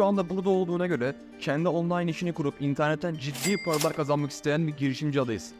şu anda burada olduğuna göre kendi online işini kurup internetten ciddi paralar kazanmak isteyen bir girişimci adayız.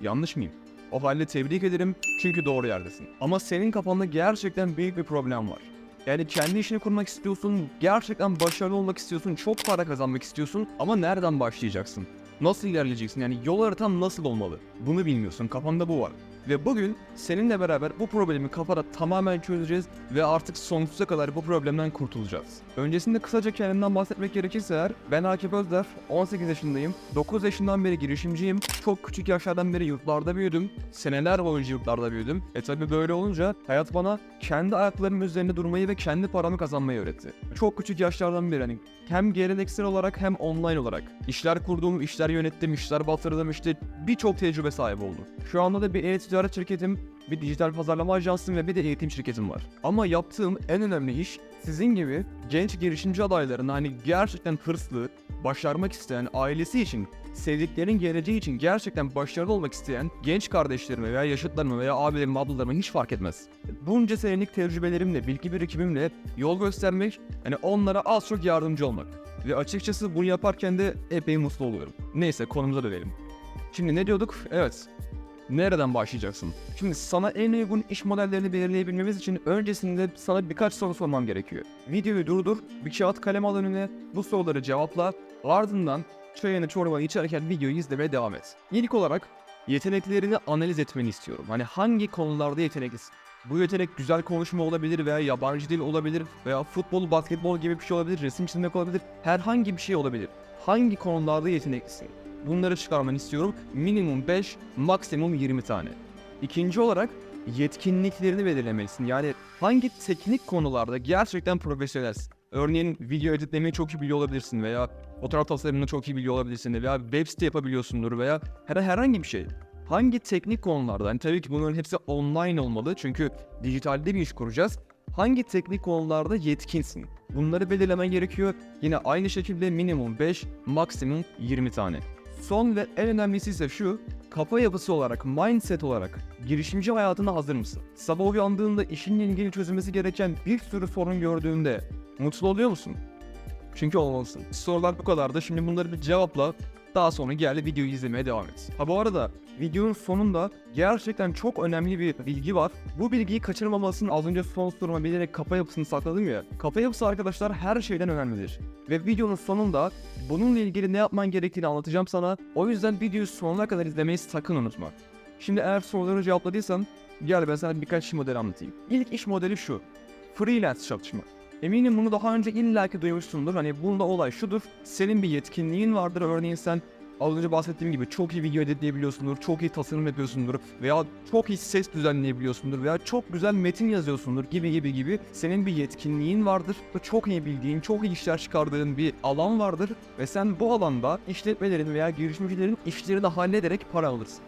Yanlış mıyım? O halde tebrik ederim çünkü doğru yerdesin. Ama senin kafanda gerçekten büyük bir problem var. Yani kendi işini kurmak istiyorsun, gerçekten başarılı olmak istiyorsun, çok para kazanmak istiyorsun ama nereden başlayacaksın? Nasıl ilerleyeceksin? Yani yol haritan nasıl olmalı? Bunu bilmiyorsun, kafanda bu var. Ve bugün seninle beraber bu problemi kafada tamamen çözeceğiz ve artık sonsuza kadar bu problemden kurtulacağız. Öncesinde kısaca kendimden bahsetmek gerekirse eğer, ben Akif Özder, 18 yaşındayım, 9 yaşından beri girişimciyim, çok küçük yaşlardan beri yurtlarda büyüdüm, seneler boyunca yurtlarda büyüdüm. E tabi böyle olunca hayat bana kendi ayaklarımın üzerinde durmayı ve kendi paramı kazanmayı öğretti. Çok küçük yaşlardan beri hani hem geleneksel olarak hem online olarak işler kurduğum, işler yönettim, işler batırdım işte birçok tecrübe sahibi oldum. Şu anda da bir e-ticaret şirketim, bir dijital pazarlama ajansım ve bir de eğitim şirketim var. Ama yaptığım en önemli iş sizin gibi genç girişimci adayların hani gerçekten hırslı, başarmak isteyen, ailesi için, sevdiklerinin geleceği için gerçekten başarılı olmak isteyen genç kardeşlerime veya yaşıtlarıma veya abilerime, ablalarıma hiç fark etmez. Bunca senelik tecrübelerimle, bilgi birikimimle yol göstermek, hani onlara az çok yardımcı olmak. Ve açıkçası bunu yaparken de epey mutlu oluyorum. Neyse konumuza dönelim. Şimdi ne diyorduk? Evet, Nereden başlayacaksın? Şimdi sana en uygun iş modellerini belirleyebilmemiz için öncesinde sana birkaç soru sormam gerekiyor. Videoyu durdur, bir kağıt kalem al önüne, bu soruları cevapla, ardından çayını çorbanı içerken videoyu izlemeye devam et. İlk olarak yeteneklerini analiz etmeni istiyorum. Hani hangi konularda yeteneklisin? Bu yetenek güzel konuşma olabilir veya yabancı dil olabilir veya futbol, basketbol gibi bir şey olabilir, resim çizmek olabilir, herhangi bir şey olabilir. Hangi konularda yeteneklisin? Bunları çıkarmanı istiyorum. Minimum 5, maksimum 20 tane. İkinci olarak yetkinliklerini belirlemelisin. Yani hangi teknik konularda gerçekten profesyonelsin. Örneğin video editlemeyi çok iyi biliyor olabilirsin veya fotoğraf tasarımını çok iyi biliyor olabilirsin veya web site yapabiliyorsundur veya her herhangi bir şey. Hangi teknik konularda, hani tabii ki bunların hepsi online olmalı çünkü dijitalde bir iş kuracağız. Hangi teknik konularda yetkinsin? Bunları belirlemen gerekiyor. Yine aynı şekilde minimum 5, maksimum 20 tane. Son ve en önemlisi ise şu, kafa yapısı olarak, mindset olarak girişimci hayatına hazır mısın? Sabah uyandığında işinle ilgili çözülmesi gereken bir sürü sorun gördüğünde mutlu oluyor musun? Çünkü olmalısın. Sorular bu kadardı. Şimdi bunları bir cevapla. Daha sonra gel videoyu izlemeye devam et. Ha bu arada videonun sonunda gerçekten çok önemli bir bilgi var. Bu bilgiyi kaçırmamalısın. Az önce son soruma bilerek kafa yapısını sakladım ya. Kafa yapısı arkadaşlar her şeyden önemlidir. Ve videonun sonunda bununla ilgili ne yapman gerektiğini anlatacağım sana. O yüzden videoyu sonuna kadar izlemeyi sakın unutma. Şimdi eğer soruları cevapladıysan gel ben sana birkaç iş modeli anlatayım. İlk iş modeli şu. Freelance çalışma. Eminim bunu daha önce illaki duymuşsundur. Hani bunda olay şudur. Senin bir yetkinliğin vardır. Örneğin sen az önce bahsettiğim gibi çok iyi video editleyebiliyorsundur, çok iyi tasarım yapıyorsundur veya çok iyi ses düzenleyebiliyorsundur veya çok güzel metin yazıyorsundur gibi gibi gibi senin bir yetkinliğin vardır ve çok iyi bildiğin, çok iyi işler çıkardığın bir alan vardır ve sen bu alanda işletmelerin veya girişimcilerin işlerini hallederek para alırsın.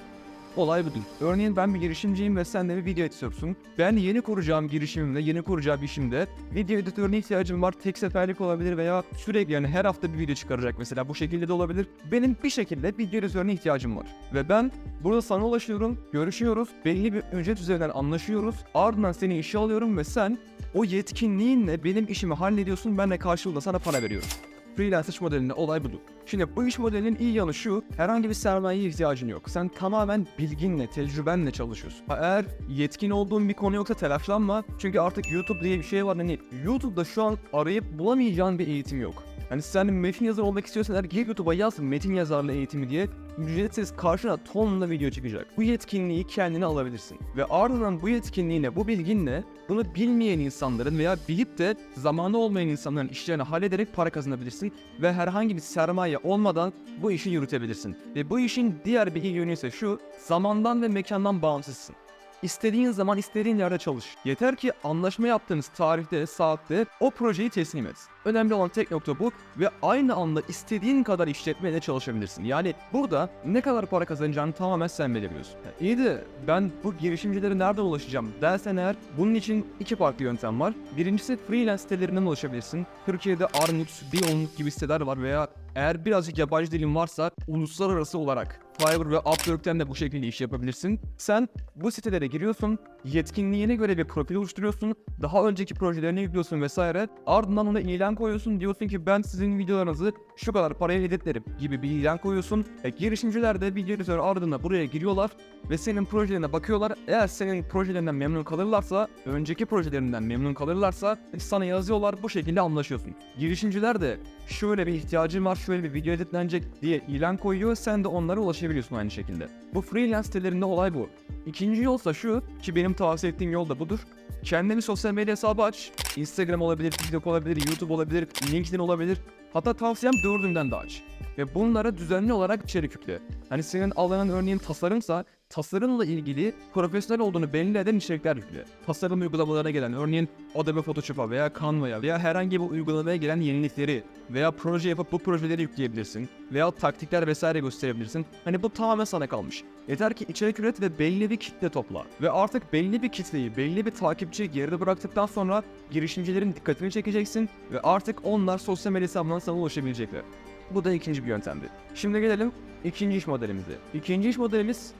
Olay budur. Örneğin ben bir girişimciyim ve sen de bir video editörüsün. Ben yeni kuracağım girişimimde, yeni kuracağım işimde video editörüne ihtiyacım var. Tek seferlik olabilir veya sürekli yani her hafta bir video çıkaracak mesela. Bu şekilde de olabilir. Benim bir şekilde video editörüne ihtiyacım var. Ve ben burada sana ulaşıyorum, görüşüyoruz, belli bir ücret üzerinden anlaşıyoruz. Ardından seni işe alıyorum ve sen o yetkinliğinle benim işimi hallediyorsun. Ben de karşılığında sana para veriyorum. Freelance iş modelinde olay budur. Şimdi bu iş modelinin iyi yanı şu, herhangi bir sermayeye ihtiyacın yok. Sen tamamen bilginle, tecrübenle çalışıyorsun. Eğer yetkin olduğun bir konu yoksa telaşlanma. Çünkü artık YouTube diye bir şey var. Hani YouTube'da şu an arayıp bulamayacağın bir eğitim yok. Hani sen metin yazarı olmak istiyorsan eğer gir YouTube'a yaz metin yazarlığı eğitimi diye ücretsiz karşına tonla video çıkacak. Bu yetkinliği kendine alabilirsin. Ve ardından bu yetkinliğine, bu bilginle bunu bilmeyen insanların veya bilip de zamanı olmayan insanların işlerini hallederek para kazanabilirsin ve herhangi bir sermaye olmadan bu işi yürütebilirsin. Ve bu işin diğer bir iyi yönü ise şu, zamandan ve mekandan bağımsızsın. İstediğin zaman istediğin yerde çalış. Yeter ki anlaşma yaptığınız tarihte, saatte o projeyi teslim et. Önemli olan tek nokta bu ve aynı anda istediğin kadar işletmeyle çalışabilirsin. Yani burada ne kadar para kazanacağını tamamen sen belirliyorsun. Ya İyi de ben bu girişimcilere nereden ulaşacağım dersen eğer bunun için iki farklı yöntem var. Birincisi freelance sitelerinden ulaşabilirsin. Türkiye'de Armut, Bionut gibi siteler var veya eğer birazcık yabancı dilin varsa uluslararası olarak Fiverr ve Upwork'ten de bu şekilde iş yapabilirsin. Sen bu sitelere giriyorsun, yetkinliğine göre bir profil oluşturuyorsun. Daha önceki projelerini yüklüyorsun vesaire. Ardından ona ilan koyuyorsun. Diyorsun ki ben sizin videolarınızı şu kadar paraya editlerim gibi bir ilan koyuyorsun. E, girişimciler de video editörü ardından buraya giriyorlar ve senin projelerine bakıyorlar. Eğer senin projelerinden memnun kalırlarsa, önceki projelerinden memnun kalırlarsa sana yazıyorlar. Bu şekilde anlaşıyorsun. Girişimciler de şöyle bir ihtiyacım var, şöyle bir video editlenecek diye ilan koyuyor. Sen de onlara ulaşabiliyorsun aynı şekilde. Bu freelance sitelerinde olay bu. İkinci yolsa şu ki benim tavsiye ettiğim yol da budur. Kendine bir sosyal medya hesabı aç. Instagram olabilir, TikTok olabilir, YouTube olabilir, LinkedIn olabilir. Hatta tavsiyem dördünden de aç. Ve bunlara düzenli olarak içerik yükle. Hani senin alanın örneğin tasarımsa tasarımla ilgili profesyonel olduğunu belli eden içerikler yükle. Tasarım uygulamalarına gelen örneğin Adobe Photoshop'a veya Canva'ya veya herhangi bir uygulamaya gelen yenilikleri veya proje yapıp bu projeleri yükleyebilirsin veya taktikler vesaire gösterebilirsin. Hani bu tamamen sana kalmış. Yeter ki içerik üret ve belli bir kitle topla. Ve artık belli bir kitleyi, belli bir takipçiyi geride bıraktıktan sonra girişimcilerin dikkatini çekeceksin ve artık onlar sosyal medya hesabından sana ulaşabilecekler. Bu da ikinci bir yöntemdi. Şimdi gelelim ikinci iş modelimize. İkinci iş modelimiz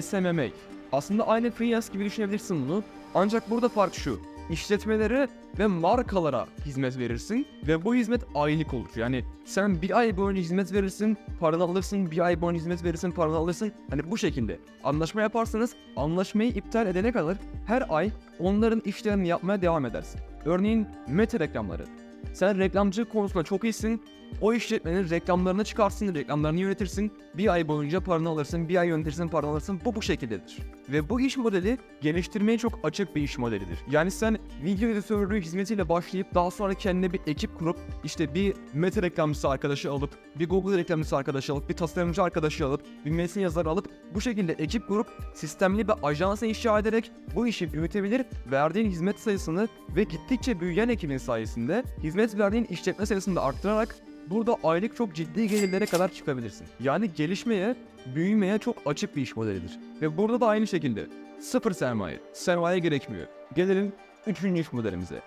SMMA. Aslında aynı freelance gibi düşünebilirsin bunu. Ancak burada fark şu. İşletmelere ve markalara hizmet verirsin ve bu hizmet aylık olur. Yani sen bir ay boyunca hizmet verirsin, paranı alırsın, bir ay boyunca hizmet verirsin, paranı alırsın. Hani bu şekilde. Anlaşma yaparsanız anlaşmayı iptal edene kadar her ay onların işlerini yapmaya devam edersin. Örneğin Meta reklamları. Sen reklamcı konusunda çok iyisin. O işletmenin reklamlarını çıkarsın, reklamlarını yönetirsin. Bir ay boyunca paranı alırsın, bir ay yönetirsin, paranı alırsın. Bu bu şekildedir. Ve bu iş modeli geliştirmeye çok açık bir iş modelidir. Yani sen video editörlüğü hizmetiyle başlayıp daha sonra kendine bir ekip kurup işte bir meta reklamcısı arkadaşı alıp, bir Google reklamcısı arkadaşı alıp, bir tasarımcı arkadaşı alıp, bir metin yazarı alıp bu şekilde ekip kurup sistemli bir ajansa inşa ederek bu işi büyütebilir, verdiğin hizmet sayısını ve gittikçe büyüyen ekibin sayesinde hizmet verdiğin işletme sayısını da arttırarak burada aylık çok ciddi gelirlere kadar çıkabilirsin. Yani gelişmeye, büyümeye çok açık bir iş modelidir. Ve burada da aynı şekilde sıfır sermaye, sermaye gerekmiyor. Gelelim üçüncü iş modelimize.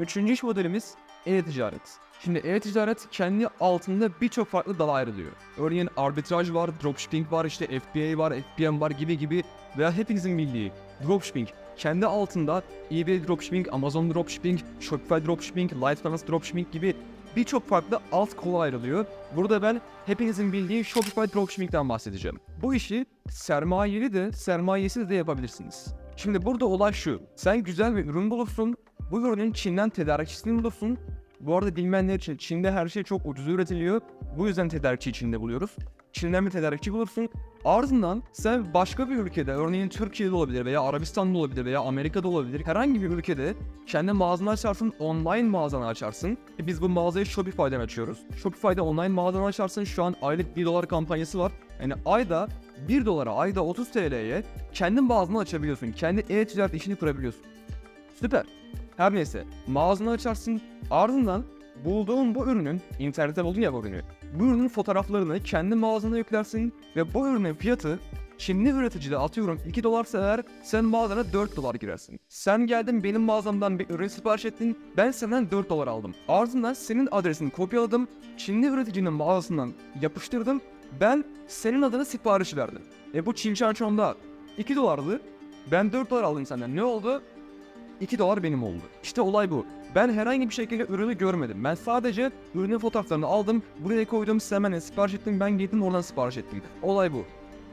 Üçüncü iş modelimiz e-ticaret. Şimdi e-ticaret kendi altında birçok farklı dala ayrılıyor. Örneğin arbitraj var, dropshipping var, işte FBA var, FBM var gibi gibi veya hepinizin bildiği dropshipping kendi altında eBay dropshipping, Amazon dropshipping, Shopify dropshipping, Lightfinance dropshipping gibi birçok farklı alt kola ayrılıyor. Burada ben hepinizin bildiği Shopify dropshipping'den bahsedeceğim. Bu işi sermayeli de sermayesiz de yapabilirsiniz. Şimdi burada olay şu. Sen güzel bir ürün bulursun. Bu ürünün Çin'den tedarikçisini bulursun. Bu arada bilmeyenler için Çin'de her şey çok ucuz üretiliyor. Bu yüzden tedarikçi Çin'de buluyoruz. Çin'den bir tedarikçi bulursun. Ardından sen başka bir ülkede örneğin Türkiye'de olabilir veya Arabistan'da olabilir veya Amerika'da olabilir herhangi bir ülkede kendi mağazanı açarsın, online mağazanı açarsın. E biz bu mağazayı Shopify'den açıyoruz. Shopify'da online mağazanı açarsın şu an aylık 1 dolar kampanyası var. Yani ayda 1 dolara, ayda 30 TL'ye kendi mağazanı açabiliyorsun. Kendi e-ticaret işini kurabiliyorsun. Süper. Her neyse mağazanı açarsın ardından bulduğun bu ürünün internette buldun ya bu ürünü. Bu ürünün fotoğraflarını kendi mağazana yüklersin ve bu ürünün fiyatı Çinli üreticide atıyorum 2 dolarsa eğer sen mağazana 4 dolar girersin. Sen geldin benim mağazamdan bir ürün sipariş ettin ben senden 4 dolar aldım. Ardından senin adresini kopyaladım Çinli üreticinin mağazasından yapıştırdım ben senin adına sipariş verdim. E bu Çin Çançon'da 2 dolardı ben 4 dolar aldım senden ne oldu? 2 dolar benim oldu. İşte olay bu. Ben herhangi bir şekilde ürünü görmedim. Ben sadece ürünün fotoğraflarını aldım, buraya koydum, hemen sipariş ettim, ben gittim oradan sipariş ettim. Olay bu.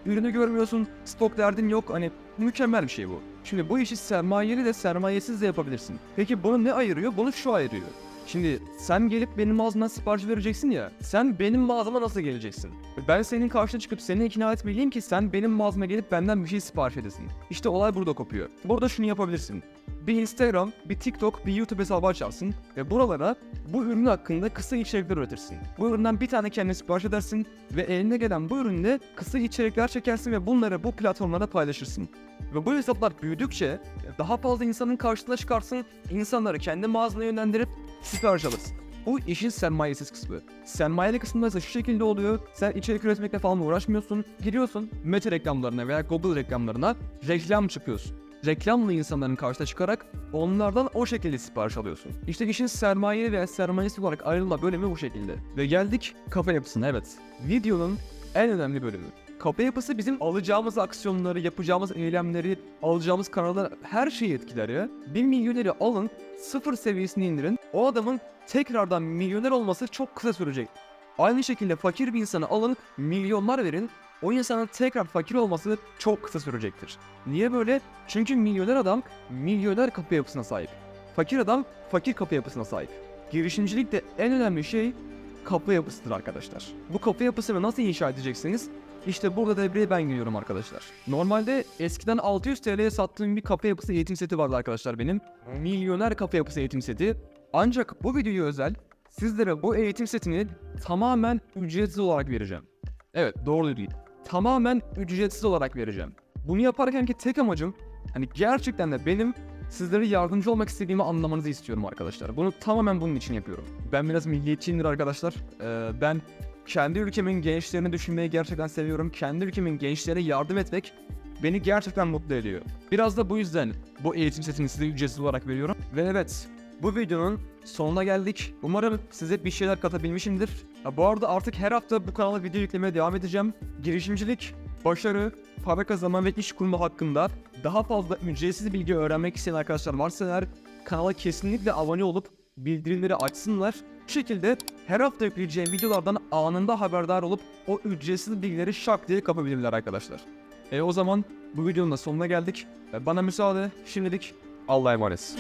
Ürünü görmüyorsun, stok derdin yok, hani mükemmel bir şey bu. Şimdi bu işi sermayeli de sermayesiz de yapabilirsin. Peki bunu ne ayırıyor? Bunu şu ayırıyor. Şimdi sen gelip benim mağazamdan sipariş vereceksin ya. Sen benim mağazama nasıl geleceksin? Ben senin karşına çıkıp seni ikna etmeliyim ki sen benim mağazama gelip benden bir şey sipariş edesin. İşte olay burada kopuyor. Burada şunu yapabilirsin. Bir Instagram, bir TikTok, bir YouTube hesabı açarsın ve buralara bu ürün hakkında kısa içerikler üretirsin. Bu üründen bir tane kendine sipariş edersin ve eline gelen bu ürünle kısa içerikler çekersin ve bunları bu platformlara paylaşırsın. Ve bu hesaplar büyüdükçe daha fazla insanın karşısına çıkarsın, insanları kendi mağazana yönlendirip sipariş alırsın. Bu işin sermayesiz kısmı. Sermayeli kısmında ise şu şekilde oluyor. Sen içerik üretmekle falan uğraşmıyorsun. Giriyorsun Meta reklamlarına veya Google reklamlarına reklam çıkıyorsun. Reklamla insanların karşısına çıkarak onlardan o şekilde sipariş alıyorsun. İşte işin sermayeli veya sermayesiz olarak ayrılma bölümü bu şekilde. Ve geldik kafa yapısına evet. Videonun en önemli bölümü. Kafa yapısı bizim alacağımız aksiyonları, yapacağımız eylemleri, alacağımız kararlar her şeyi etkiler ya. Bir milyoneri alın, sıfır seviyesine indirin. O adamın tekrardan milyoner olması çok kısa sürecek. Aynı şekilde fakir bir insanı alın, milyonlar verin. O insanın tekrar fakir olması çok kısa sürecektir. Niye böyle? Çünkü milyoner adam milyoner kafa yapısına sahip. Fakir adam fakir kafa yapısına sahip. Girişimcilikte en önemli şey kafa yapısıdır arkadaşlar. Bu kafa yapısını nasıl inşa edeceksiniz? İşte burada devreye ben giriyorum arkadaşlar. Normalde eskiden 600 TL'ye sattığım bir kafa yapısı eğitim seti vardı arkadaşlar benim. Milyoner kafa yapısı eğitim seti. Ancak bu videoya özel sizlere bu eğitim setini tamamen ücretsiz olarak vereceğim. Evet doğru değil. Tamamen ücretsiz olarak vereceğim. Bunu yaparken ki tek amacım hani gerçekten de benim sizlere yardımcı olmak istediğimi anlamanızı istiyorum arkadaşlar. Bunu tamamen bunun için yapıyorum. Ben biraz milliyetçiyimdir arkadaşlar. Ee, ben kendi ülkemin gençlerini düşünmeyi gerçekten seviyorum. Kendi ülkemin gençlerine yardım etmek beni gerçekten mutlu ediyor. Biraz da bu yüzden bu eğitim setini size ücretsiz olarak veriyorum. Ve evet bu videonun sonuna geldik. Umarım size bir şeyler katabilmişimdir. Ha, bu arada artık her hafta bu kanala video yüklemeye devam edeceğim. Girişimcilik, başarı, para kazanma ve iş kurma hakkında daha fazla ücretsiz bilgi öğrenmek isteyen arkadaşlar varsa eğer kanala kesinlikle abone olup bildirimleri açsınlar. Bu şekilde her hafta yükleyeceğim videolardan anında haberdar olup o ücretsiz bilgileri şak diye kapabilirler arkadaşlar. E o zaman bu videonun da sonuna geldik. E, Bana müsaade şimdilik Allah'a emanet.